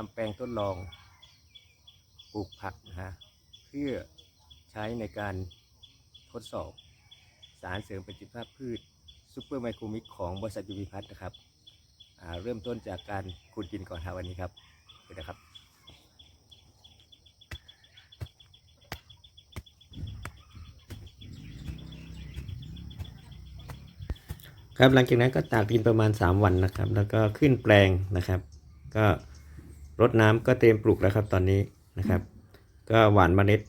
ทำแปลงทดลองปลูกผักนะฮะเพื่อใช้ในการทดสอบ สารเสริมประสิทธิภาพพืชซูเปอร์ไมโครมิกของบริษัทยูมิพัฒน์นะครับเริ่มต้นจากการขุดดินก่อนครับวันนี้ครับเดี๋ยวนะครับครับหลังจากนั้นก็ตากดินประมาณ 3 วันนะครับ แล้วก็ขึ้นแปลงนะครับ ก็ รดน้ำก็เตรียมปลูกแล้วครับตอนนี้นะครับ ก็หวานเมล็ด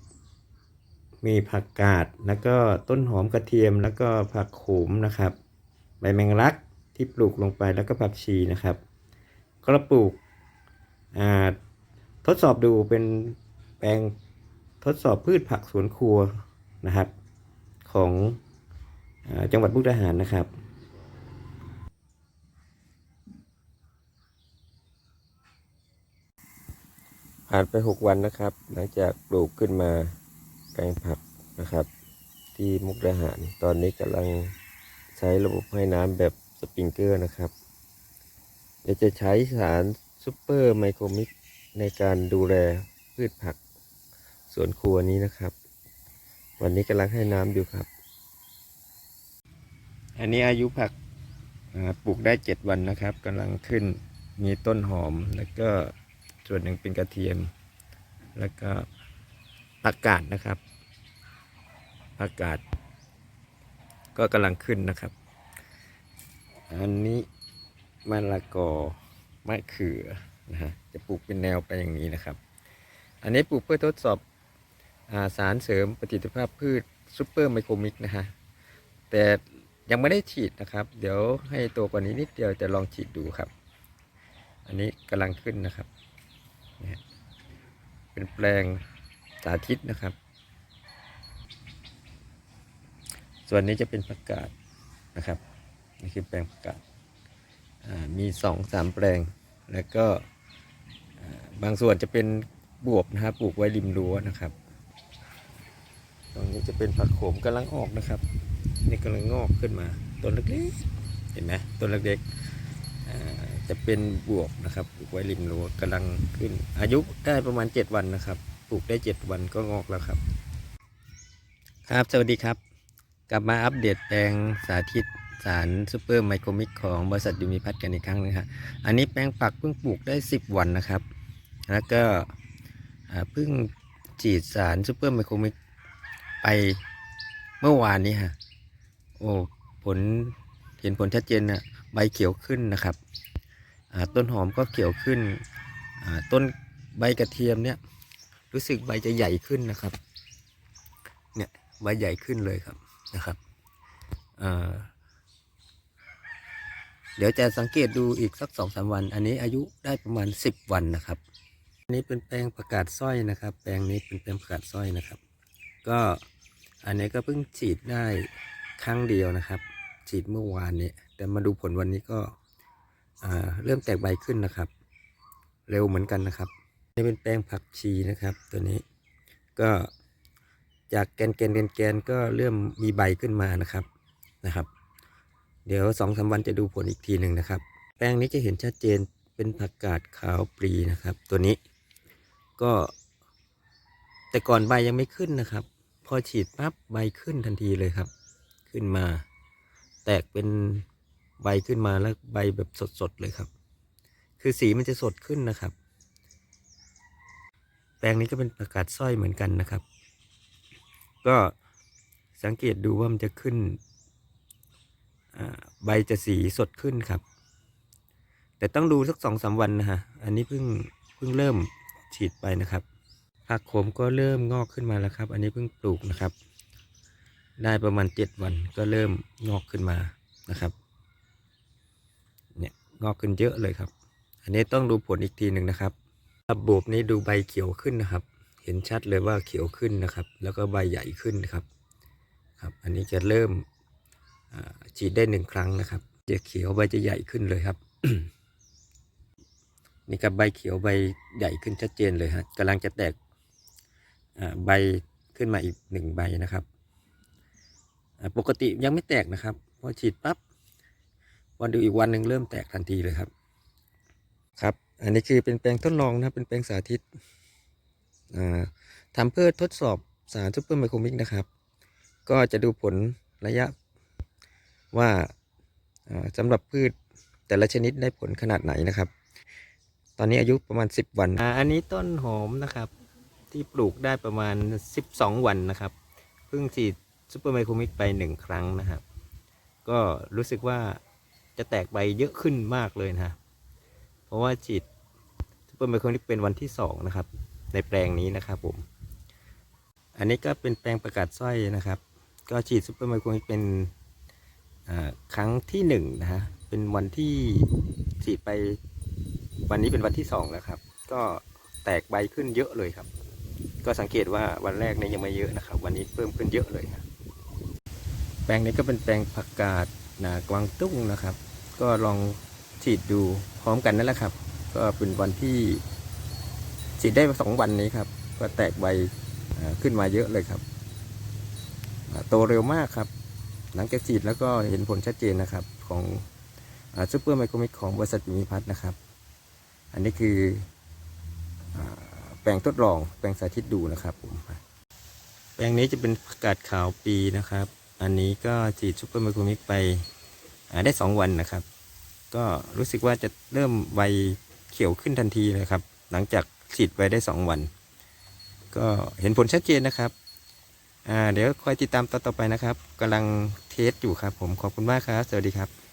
มีผักกาดแล้วก็ต้นหอมกระเทียมแล้วก็ผักโขมนะครับ ใบแมงลักที่ปลูกลงไปแล้วก็ผักชีนะครับ ก็ปลูกอ่าทดสอบดูเป็นแปลงทดสอบพืชผักสวนครัวนะครับ ของอจังหวัดมุกดาหารนะครับ ผ่านไป 6 วันนะครับ หลังจากปลูกขึ้นมาแปลงผักนะครับ ที่มุกดาหาร ตอนนี้กำลังใช้ระบบให้น้ำแบบสปริงเกอร์นะครับเดี๋ยวจะใช้สารซูเปอร์ไมโครมิกในการดูแลพืชผักสวนครัวนี้นะครับ วันนี้กำลังให้น้ำอยู่ครับ อันนี้อายุผักปลูกได้ 7 วันนะครับกำลังขึ้นมีต้นหอมแล้วก็ ส่วนหนึ่งเป็นกระเทียม แล้วก็ผักกาดนะครับผักกาดก็กำลังขึ้นนะครับ อันนี้มะละกอมะเขือนะฮะจะปลูกเป็นแนวไปอย่างนี้นะครับ อันนี้ปลูกเพื่อทดสอบอาสารเสริมประสิทธิภาพพืชซูเปอร์ไมโครมิกนะฮะแต่ยังไม่ได้ฉีดนะครับ เดี๋ยวให้โตกว่านี้นิดเดียวจะลองฉีดดูครับ อันนี้กำลังขึ้นนะครับ เป็นแปลงสาธิตนะครับ ส่วนนี้จะเป็นผักกาดนะครับนี่คือแปลงผักกาดมีสองสามแปลง แล้วก็บางส่วนจะเป็นบวบนะครับปลูกไว้ริมรั้วนะครับ ตรงนี้จะเป็นผักโขมกำลังออกนะครับ นี่กำลังงอกขึ้นมาต้นเล็กๆเห็นไหมต้นเล็กๆ จะเป็นบวบนะครับปลูกไว้ริมรั้วกำลังขึ้น อายุได้ประมาณ 7 วันนะครับปลูกได้ 7 วันก็งอกแล้วครับ ครับสวัสดีครับ กลับมาอัปเดตแปลงสาธิตสารซูเปอร์ไมโครมิกของบริษัทยูมิพัฒน์กันอีกครั้งนึงครับอันนี้แปลงปักเพิ่งปลูกได้ 10 วันนะครับ แล้วก็เพิ่งฉีดสารซูเปอร์ไมโครมิกไปเมื่อวานนี้ฮะโอ้ผลเห็นผลชัดเจนนะใบเขียวขึ้นนะครับ ต้นหอมก็เขียวขึ้นต้นใบกระเทียมเนี่ยรู้สึกใบจะใหญ่ขึ้นนะครับเนี่ยใบใหญ่ขึ้นเลยครับนะครับเดี๋ยวจะสังเกตดูอีกสักสองสามวัน อันนี้อายุได้ประมาณสิบวันนะครับอันนี้เป็นแปลงประกาศสร้อยนะครับ แปลงนี้เป็นแปลงประกาศสร้อยนะครับ ก็อันนี้ก็เพิ่งฉีดได้ครั้งเดียวนะครับ ฉีดเมื่อวานนี้แต่มาดูผลวันนี้ก็ เริ่มแตกใบขึ้นนะครับ เร็วเหมือนกันนะครับ นี่เป็นแป้งผักชีนะครับ ตัวนี้ก็จากแกนแกนแกนแกนก็เริ่มมีใบขึ้นมานะครับนะครับ เดี๋ยวสองสาวันจะดูผลอีกทีหนึ่งนะครับ แป้งนี้จะเห็นชัดเจนเป็นผักกาดขาวปรีนะครับ ตัวนี้ก็แต่ก่อนใบยังไม่ขึ้นนะครับ พอฉีดปั๊บใบขึ้นทันทีเลยครับ ขึ้นมา แตกเป็น ใบขึ้นมาแล้วใบแบบสดๆเลยครับ คือสีมันจะสดขึ้นนะครับ แปลงนี้ก็เป็นประกาศสร้อยเหมือนกันนะครับ ก็สังเกตดูว่ามันจะขึ้นใบจะสีสดขึ้นครับ แต่ต้องดูสักสองสามวันนะฮะ อันนี้เพิ่งเพิ่งเริ่มฉีดไปนะครับผักโขมก็เริ่มงอกขึ้นมาแล้วครับ อันนี้เพิ่งปลูกนะครับ ได้ประมาณเจ็ดวันก็เริ่มงอกขึ้นมานะครับ งอกขึ้นเยอะเลยครับ อันนี้ต้องดูผลอีกทีหนึ่งนะครับระบบนี้ดูใบเขียวขึ้นนะครับ เห็นชัดเลยว่าเขียวขึ้นนะครับ แล้วก็ใบใหญ่ขึ้นครับครับ อันนี้จะเริ่มฉีดได้หนึ่งครั้งนะครับจะเขียวใบจะใหญ่ขึ้นเลยครับนี่ครับใบเขียวใบใหญ่ขึ้นชัดเจนเลยฮะกำลังจะแตกใบขึ้นมาอีกหนึ่งใบนะครับ ปกติยังไม่แตกนะครับ พอฉีดปั๊บ วันดูอีกวันหนึ่งเริ่มแตกทันทีเลยครับ ครับ อันนี้คือเป็นแปลงทดลองนะเป็นแปลงสาธิตอ่าทำเพื่อทดสอบสารซูเปอร์ไมโครมิกนะครับ ก็จะดูผลระยะว่าอ่าสำหรับพืชแต่ละชนิดได้ผลขนาดไหนนะครับ ตอนนี้อายุประมาณ 10 วันอ่าอันนี้ต้นหอมนะครับ ที่ปลูกได้ประมาณ 12 วันนะครับ เพิ่งฉีดซูเปอร์ไมโครมิกไปหนึ่งครั้งนะครับ ก็รู้สึกว่า จะแตกใบเยอะขึ้นมากเลยนะ เพราะว่าฉีดซูเปอร์ไมโครมิกเป็นวันที่สองนะครับ ในแปลงนี้นะครับผม อันนี้ก็เป็นแปลงประกาศสร้อยนะครับ ก็ฉีดซูเปอร์ไมโครมิกเป็นครั้งที่หนึ่งนะฮะ เป็นวันที่ฉีดไปวันนี้เป็นวันที่สองแล้วครับ ก็แตกใบขึ้นเยอะเลยครับ ก็สังเกตว่าวันแรกนี่ยยังไม่เยอะนะครับ วันนี้เพิ่มขึ้นเยอะเลยครับแปลงนี้ก็เป็นแปลงผักกาด นากวางตุ้งนะครับ ก็ลองฉีดดูพร้อมกันนั่นแหละครับ ก็เป็นวันที่ฉีดได้สองวันนี้ครับ ก็แตกใบขึ้นมาเยอะเลยครับ โตเร็วมากครับ หลังจากฉีดแล้วก็เห็นผลชัดเจนนะครับของซูเปอร์ไมโครมิกของบริษัทมีพัฒนะครับ อันนี้คือแปลงทดลองแปลงสาธิตดูนะครับผมแปลงนี้จะเป็นกาดขาวปีนะครับ อันนี้ก็ฉีดซูเปอร์ไมโครมิกไปได้สองวันนะครับ ก็รู้สึกว่าจะเริ่มใบเขียวขึ้นทันทีเลยครับ หลังจากฉีดไปได้สองวัน ก็เห็นผลชัดเจนนะครับเดี๋ยวคอยติดตามตอนต่อไปนะครับกำลังเทสอยู่ครับผมขอบคุณมากครับ สวัสดีครับ